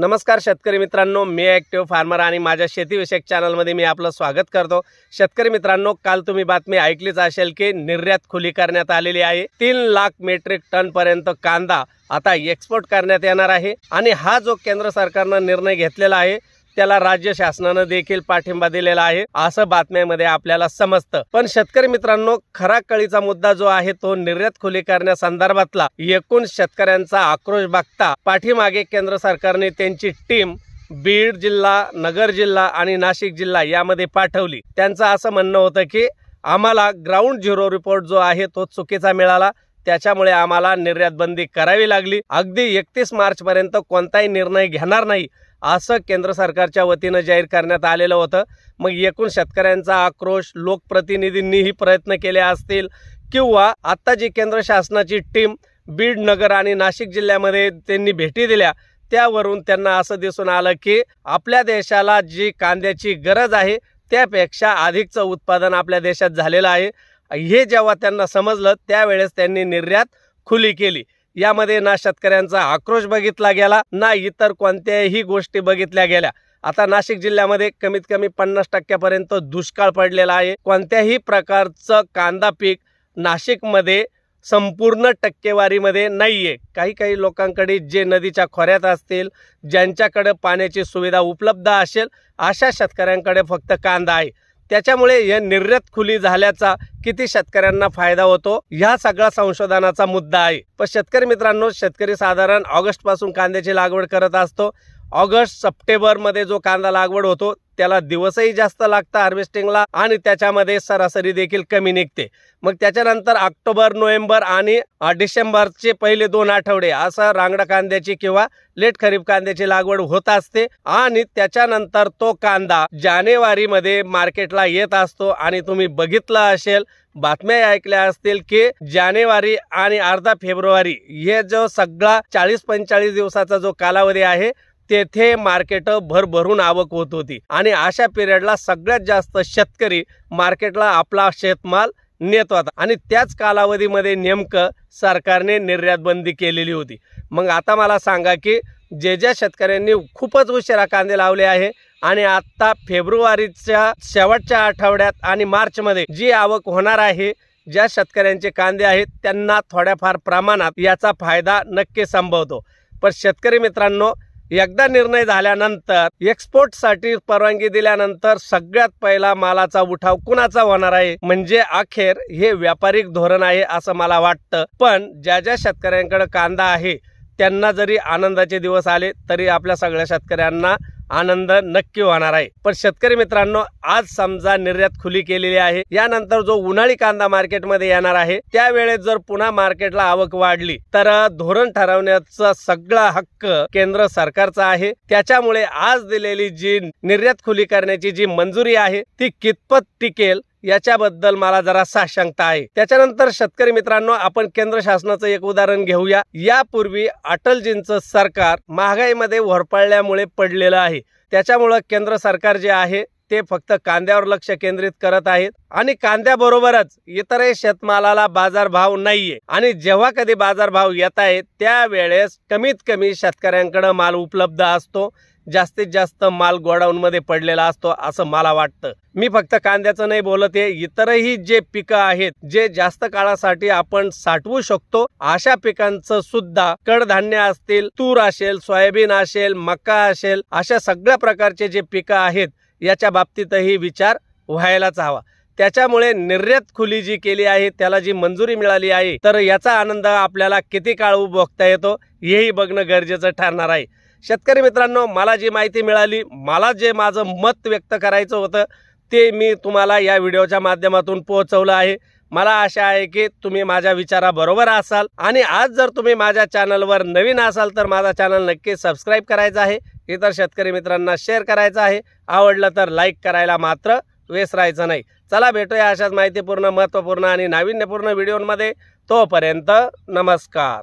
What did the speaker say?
नमस्कार शेतकरी मित्रांनो मी ॲक्टिव्ह फार्मर आणि माझ्या शेतीविषयक चॅनलमध्ये मी आपलं स्वागत करतो. शेतकरी मित्रांनो काल तुम्ही बातमी ऐकलीच असेल की निर्यात खुली करण्यात आलेली आहे. तीन लाख मेट्रिक टनपर्यंत कांदा आता एक्सपोर्ट करण्यात येणार आहे आणि हा जो केंद्र सरकारनं निर्णय घेतलेला आहे त्याला राज्य शासनानं देखील पाठिंबा दिलेला आहे. असं बातम्यामध्ये आपल्याला समजतं. पण शेतकरी मित्रांनो खरा कळीचा मुद्दा जो आहे तो निर्यात खुली करण्यासंदर्भातला. एकूण शेतकऱ्यांचा आक्रोश बघता पाठीमागे केंद्र सरकारने त्यांची टीम बीड जिल्हा नगर जिल्हा आणि नाशिक जिल्हा यामध्ये पाठवली. त्यांचं असं म्हणणं होतं की आम्हाला ग्राउंड झिरो रिपोर्ट जो आहे तो चुकीचा मिळाला. त्याच्यामुळे आम्हाला निर्यात बंदी करावी लागली. अगदी एकतीस मार्च पर्यंत कोणताही निर्णय घेणार नाही. असं केंद्र सरकारच्या वतीनं जाहीर करण्यात आलेलं होतं. मग एकूण शेतकऱ्यांचा आक्रोश लोकप्रतिनिधींनीही प्रयत्न केले असतील किंवा आत्ता जी केंद्र शासनाची टीम बीड नगर आणि नाशिक जिल्ह्यामध्ये त्यांनी भेटी दिल्या त्यावरून त्यांना असं दिसून आलं की आपल्या देशाला जी कांद्याची गरज आहे त्यापेक्षा अधिकचं उत्पादन आपल्या देशात झालेलं आहे. हे जेव्हा त्यांना समजलं त्यावेळेस त्यांनी निर्यात खुली केली. यामध्ये ना शेतकऱ्यांचा आक्रोश बघितला गेला ना इतर कोणत्याही गोष्टी बघितल्या गेल्या. आता नाशिक जिल्ह्यामध्ये कमीत कमी पन्नास टक्क्यापर्यंत दुष्काळ पडलेला आहे. कोणत्याही प्रकारचं कांदा पीक नाशिकमध्ये संपूर्ण टक्केवारीमध्ये नाही आहे काही काही लोकांकडे जे नदीच्या खोऱ्यात असतील ज्यांच्याकडे पाण्याची सुविधा उपलब्ध असेल अशा शेतकऱ्यांकडे फक्त कांदा आहे. त्याच्यामुळे या निर्यात खुली झाल्याचा किती शेतकऱ्यांना फायदा होतो ह्या सगळा संशोधनाचा मुद्दा आहे. पण शेतकरी मित्रांनो शेतकरी साधारण ऑगस्टपासून कांद्याची लागवड करत असतो. ऑगस्ट सप्टेंबरमध्ये जो कांदा लागवड होतो त्याला दिवसही जास्त लागतं हार्वेस्टिंगला आणि त्याच्यामध्ये सरासरी देखील कमी निघते. मग त्याच्यानंतर ऑक्टोबर नोव्हेंबर आणि डिसेंबरचे पहिले दोन आठवडे असं रांगडा कांद्याची किंवा लेट खरीप कांद्याची लागवड होत असते आणि त्याच्यानंतर तो कांदा जानेवारीमध्ये मार्केटला येत असतो आणि तुम्ही बघितलं असेल बातम्या ऐकल्या असतील की जानेवारी आणि अर्धा फेब्रुवारी हे जो सगळा चाळीस पंचेचाळीस दिवसाचा जो कालावधी आहे तेथे मार्केट भरभरून आवक होत होती. आणि अशा पिरियडला सगळ्यात जास्त शेतकरी मार्केटला आपला शेतमाल नेत होता. आणि त्याच कालावधीमध्ये नेमकं सरकारने निर्यात बंदी केलेली होती. मग आता मला सांगा की जे ज्या शेतकऱ्यांनी खूपच उशिरा कांदे लावले आहे आणि आत्ता फेब्रुवारीच्या शेवटच्या आठवड्यात आणि मार्चमध्ये जी आवक होणार आहे ज्या शेतकऱ्यांचे कांदे आहेत त्यांना थोड्याफार प्रमाणात याचा फायदा नक्की संभवतो. पण शेतकरी मित्रांनो एकदा निर्णय झाल्यानंतर एक्सपोर्टसाठी परवानगी दिल्यानंतर सगळ्यात पहिला मालाचा उठाव कुणाचा होणार आहे? म्हणजे अखेर हे व्यापारिक धोरण आहे असं मला वाटतं. पण ज्या ज्या शेतकऱ्यांकडे कांदा आहे त्यांना जरी आनंदाचे दिवस आले तरी आपल्या सगळ्या शेतकऱ्यांना आनंद नक्की होणार आहे. पण शेतकरी मित्रांनो आज समजा निर्यात खुली केलेली आहे. यानंतर जो उन्हाळी कांदा मार्केटमध्ये येणार आहे त्यावेळेस जर पुन्हा मार्केटला आवक वाढली तर धोरण ठरवण्याचा सगळा हक्क केंद्र सरकारचा आहे. त्याच्यामुळे आज दिलेली जी निर्यात खुली करण्याची जी मंजुरी आहे ती कितपत टिकेल याच्याबद्दल मला जरा साशंकता आहे. त्याच्यानंतर शेतकरी मित्रांनो आपण केंद्र शासनाचं एक उदाहरण घेऊया. यापूर्वी अटलजींचं सरकार महागाईमध्ये होरपळल्यामुळे पडलेलं आहे. त्याच्यामुळं केंद्र सरकार जे आहे ते फक्त कांद्यावर लक्ष केंद्रित करत आहेत. आणि कांद्याबरोबरच इतरही शेतमालाला बाजारभाव नाहीये. आणि जेव्हा कधी बाजारभाव येत आहेत त्यावेळेस कमीत कमी शेतकऱ्यांकडे माल उपलब्ध असतो. जास्तीत जास्त माल गोडाऊनमध्ये पडलेला असतो असं मला वाटतं. मी फक्त कांद्याचं नाही बोलत आहे इतरही जे पिकं आहेत जे जास्त काळासाठी आपण साठवू शकतो अशा पिकांचं सुद्धा कडधान्य असतील तूर असेल सोयाबीन असेल मका असेल अशा सगळ्या प्रकारचे जे पिकं आहेत याच्या बाबतीतही विचार व्हायलाच हवा. त्याच्यामुळे निर्यात खुली जी केली आहे त्याला जी मंजुरी मिळाली आहे तर याचा आनंद आपल्याला किती काळ उपभोगता येतो हेही बघणं गरजेचं ठरणार आहे. शेतकरी मित्रांनो मला जी माहिती मिळाली मला जे माझं मत व्यक्त करायचं होतं ते मी तुम्हाला या व्हिडिओच्या माध्यमातून पोहोचवलं आहे. मला आशा आहे की तुम्ही माझ्या विचाराबरोबर असाल आणि आज जर तुम्ही माझ्या चॅनलवर नवीन असाल तर माझा चॅनल नक्की सबस्क्राईब करायचा आहे. इतर शेतकरी मित्रांना शेअर करायचं आहे. आवडलं तर लाईक करायला मात्र वेसरायचं नाही. चला भेटूया अशाच माहितीपूर्ण महत्त्वपूर्ण आणि नाविन्यपूर्ण व्हिडिओमध्ये. तोपर्यंत नमस्कार.